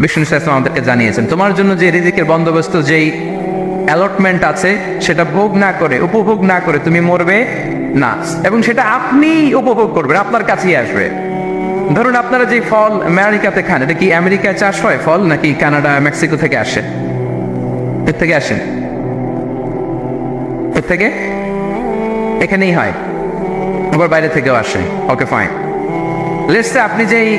বিষ্ণু ইসলাম আমাদেরকে জানিয়েছেন, তোমার জন্য যে রিজিকের বন্দোবস্ত, যেই অ্যালটমেন্ট আছে, সেটা ভোগ না করে, উপভোগ না করে তুমি মরবে না। এবং সেটা আপনি উপভোগ করবেন, আপনার কাছেই আসবে। ধরুন আপনারা যে ফল আমেরিকাতে খান, এটা কি আমেরিকায় চাষ হয় ফল, নাকি কানাডা, মেক্সিকো থেকে আসে? এর থেকে আসেন এর থেকে? এখানেই হয়। আবার বাইরে থেকেও আসে। ওকে ফাইন লেটসে আপনি যে এই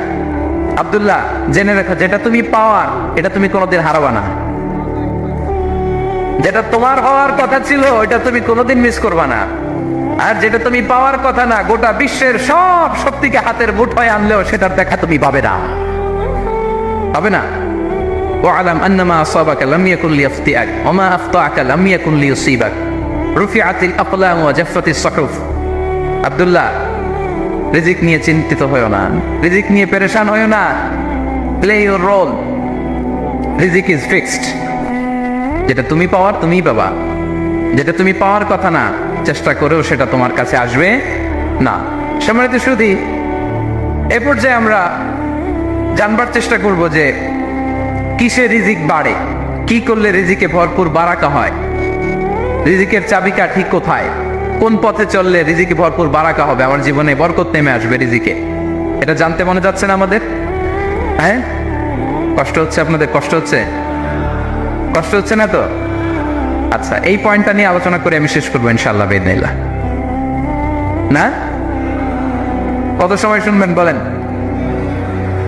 আবদুল্লাহ, জেনে রাখো, যেটা তুমি পাওয়ার, এটা তুমি কোনোদিন হারাবা না। যেটা তোমার হওয়ার কথা ছিল ওটা তুমি কোনোদিন মিস করবা না। আর যেটা তুমি পাওয়ার কথা না, গোটা বিশ্বের সব শক্তিকে হাতের মুঠোয় আনলেও সেটার দেখা তুমি পাবে না। পাবে না? ওয়ালাম আন্নামা আসাবাকা লাম রুফিআতিল আকলাম ওয়া সুহুফ। আব্দুল্লাহ রিজিক নিয়ে চিন্তিত হয়েও না। রিজিক নিয়ে পেরেশান হয়েও না। প্লে ইউর রোল রিজিক ইজ ফিক্সড যেটা তুমি পাওয়ার, তুমিই পাবা। যেটা তুমি পাওয়ার কথা না, চেষ্টা করেও সেটা তোমার কাছে আসবে না। সম্মানিত শুধু এ পর্যায়ে আমরা জানবার চেষ্টা করব যে কিসে রিজিক বাড়ে? কি করলে রিজিকে ভরপুর বারাকা হয়? রিজিকের চাবিকা ঠিক কোথায়? কোন পথে চললে রিজিকে ভরপুর বারাকা হবে? আমার জীবনে বরকত নেমে আসবে রিজিকে। এটা জানতে মনে যাচ্ছে না আমাদের? হ্যাঁ? কষ্ট হচ্ছে আপনাদের? কষ্ট হচ্ছে? কষ্ট হচ্ছে না তো? আচ্ছা এই পয়েন্টটা নিয়ে আলোচনা করে আমি শেষ করব ইনশাল্লাহ বেদিনিল্লাহ না? কত সময় শুনবেন বলেন?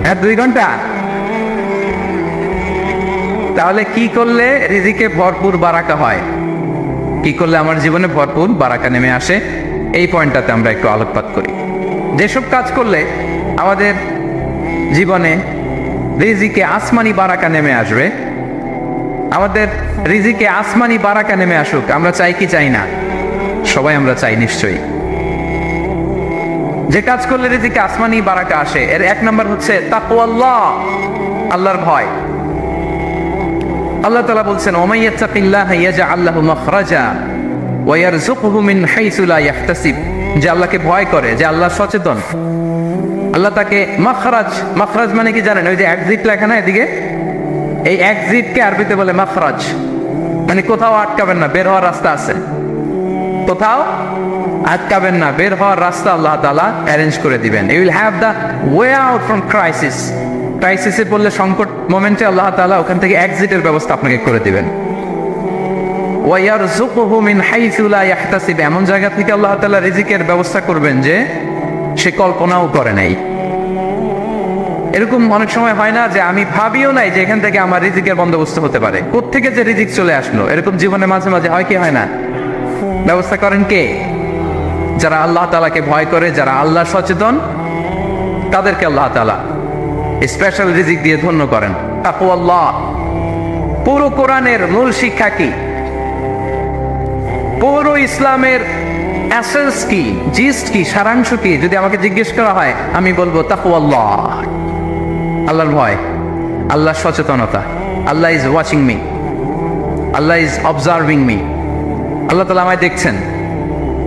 হ্যাঁ দুই ঘণ্টা। তাহলে কি করলে রিজিকে ভরপুর বারাকা হয়? কি করলে আমার জীবনে ভরপুর বারাকা নেমে আসে? এই পয়েন্টটাতে আমরা একটু আলোকপাত করি। যেসব কাজ করলে আমাদের জীবনে রিজিকে আসমানি বারাকা নেমে আসবে, আমাদের রিজিকে আসমানি বারাকা নেমে আসুক, আমরা চাই কি চাই না? সবাই আমরা চাই নিশ্চয়ই। যে কাজ করলে রিজিকে আসমানি বারাকা আসে, এর এক নম্বর হচ্ছে তাকওয়াল্লাহ, আল্লাহর ভয়। আল্লাহ তালা বলছেন ওমাইয়াত্তাকিল্লাহ ইয়াজআল লাহু মাখরাজা ওয়া ইয়ারযুকহু মিন হাইসু লা ইয়াহতাসিব। যে আল্লাহকে ভয় করে, যে আল্লাহ সচেতন। আল্লাহ তাকে মাখরাজ মাখরাজ মানে কি জানেন? ওই যে এক্সিট লেখা না এদিকে? এই এক্সিটকে আরবিতে বলে মাখরাজ। মানে কোথাও আটকাবেন না, বের হওয়ার রাস্তা আছে। কোথাও আটকাবেন না, বের হওয়ার রাস্তা আল্লাহ তাআলা অ্যারেঞ্জ করে দিবেন। You will have the way out from crisis ক্রাইসিসে পড়লে সংকট মোমেন্টে আল্লাহ তাআলা ওখান থেকে এক্সিটের ব্যবস্থা আপনাকে করে দিবেন। মিন এমন জায়গা থেকে আল্লাহ তাআলা রিজিকের ব্যবস্থা করবেন যে সে কল্পনাও করে নাই। এরকম অনেক সময় হয় না যে আমি ভাবিও নাই যে এখান থেকে আমার রিজিকের বন্দোবস্ত হতে পারে। কোত্থেকে যে রিজিক চলে আসলো? এরকম জীবনে মাঝে মাঝে হয় কি হয় না? ব্যবস্থা করেন কে? যারা আল্লাহ তালাকে ভয় করে, যারা আল্লাহ সচেতন, তাদেরকে আল্লাহ তালা স্পেশাল রিজিক দিয়ে ধন্য করেন। তাকু আল্লাহ পুরো কোরআনের মূল শিক্ষা কি? পুরো ইসলামের অ্যাসেন্স কি? জিস্ট কি? সারাংশ কি? যদি আমাকে জিজ্ঞেস করা হয়, আমি বলব তাকু আল্লাহ আল্লাহর ভয়। আল্লাহর সচেতনতা। আল্লাহ is watching me Allah is observing me আল্লাহ তালা আমায় দেখছেন।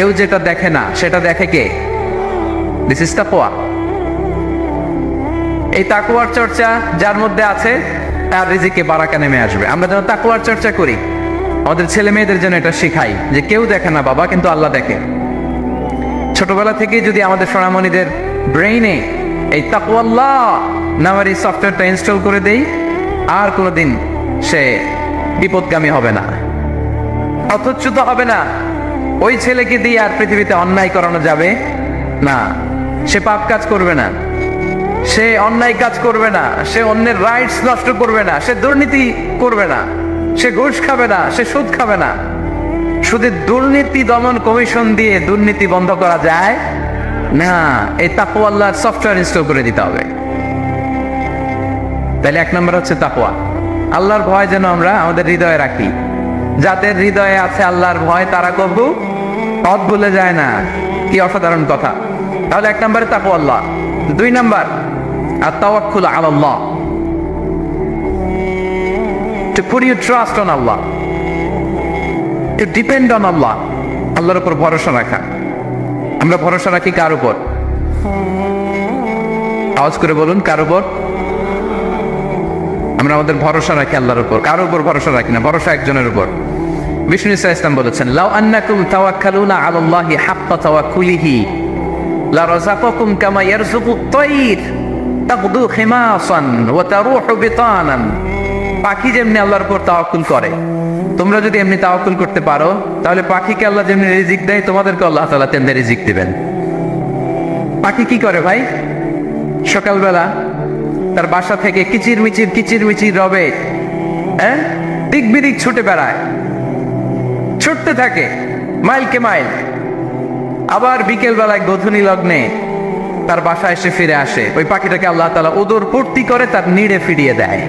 কেউ যেটা দেখে না, সেটা দেখে কে? দিস ইস তাকওয়া এই তাকুয়ার চর্চা যার মধ্যে আছে, তার রিজিকে বারাকা নেমে আসবে। আমরা যেন তাকুয়ার চর্চা করি। আমাদের ছেলে মেয়েদের জন্য এটা শিখাই, যে কেউ দেখে না বাবা, কিন্তু আল্লাহ দেখে। ছোটবেলা থেকে যদি আমাদের সোনামণিদের ব্রেইনে এই তাকুয়াল্লাহ নামের এই সফটওয়্যারটা ইনস্টল করে দেই, আর কোনোদিন সে বিপদগামী হবে না। অথচ্যুত হবে না। ওই ছেলেকে দিয়ে আর পৃথিবীতে অন্যায় করানো যাবে না। সে পাপ কাজ করবে না। সে অন্যায় কাজ করবে না। সে অন্যের রাইটস নষ্ট করবে না। সে দুর্নীতি করবে না। সে ঘুষ খাবে না। সে সুদ খাবে না। শুধু দুর্নীতি দমন কমিশন দিয়ে দুর্নীতি বন্ধ করা যায়? না, এই তাকু আল্লাহর সফটওয়্যার ইনস্টল করে দিতে হবে। তাহলে এক নম্বর হচ্ছে তাপোয়া আল্লাহর ভয় যেন আমরা আমাদের হৃদয়ে রাখি। যাদের হৃদয়ে আছে আল্লাহর ভয়, তারা কবু পথ ভুলে যায় না। কি অসাধারণ কথা। তাহলে এক নম্বরে তাকু আল্লাহ। দুই নম্বর আর তাওয়াক্কুল আল্লাহ to put your trust on Allah to depend on Allah আল্লাহর উপর ভরসা রাখা। আমরা ভরসা রাখি কার উপর? আওয়াজ করে বলুন, কার উপর? আমরা আমাদের ভরসা রাখি আল্লাহর উপর। কার উপর ভরসা রাখি না। ভরসা একজনের উপর। বিষ্ণু ইসা ইসলাম বলেছেন, লাউ আন্নাকুম তাওয়াক্কালুনা আলাল্লাহি হাক্কা তাওয়াক্কুলিহি লা রাযাকাকুম কামা ইয়ারযুকু আত-তায়র তাগদু খিমাসান ওয়া তারুহু বিতানান। পাখি যেমনি আল্লাহর উপর তাওয়াক্কুল করে, তোমরা যদি এমনি তাওয়াক্কুল করতে পারো, তাহলে পাখিকে আল্লাহ যেমনি রিজিক দেয়, তোমাদেরকে আল্লাহ তাআলা তেমনি রিজিক দিবেন। পাখি কি করে ভাই? সকালবেলা তার বাসা থেকে কিচির মিচির কিচির মিচির রবে হ্যাঁ? দিক বিদিক ছুটে বেড়ায়। ছুটতে থাকে মাইলকে মাইল। আবার বিকেল বেলায় গধুনি লগ্নে তার বাসায় এসে ফিরে আসে। ওই পাখিটাকে আল্লাহ তালা ওদর পূর্তি করে তার নিড়ে ফিরিয়ে দেয়।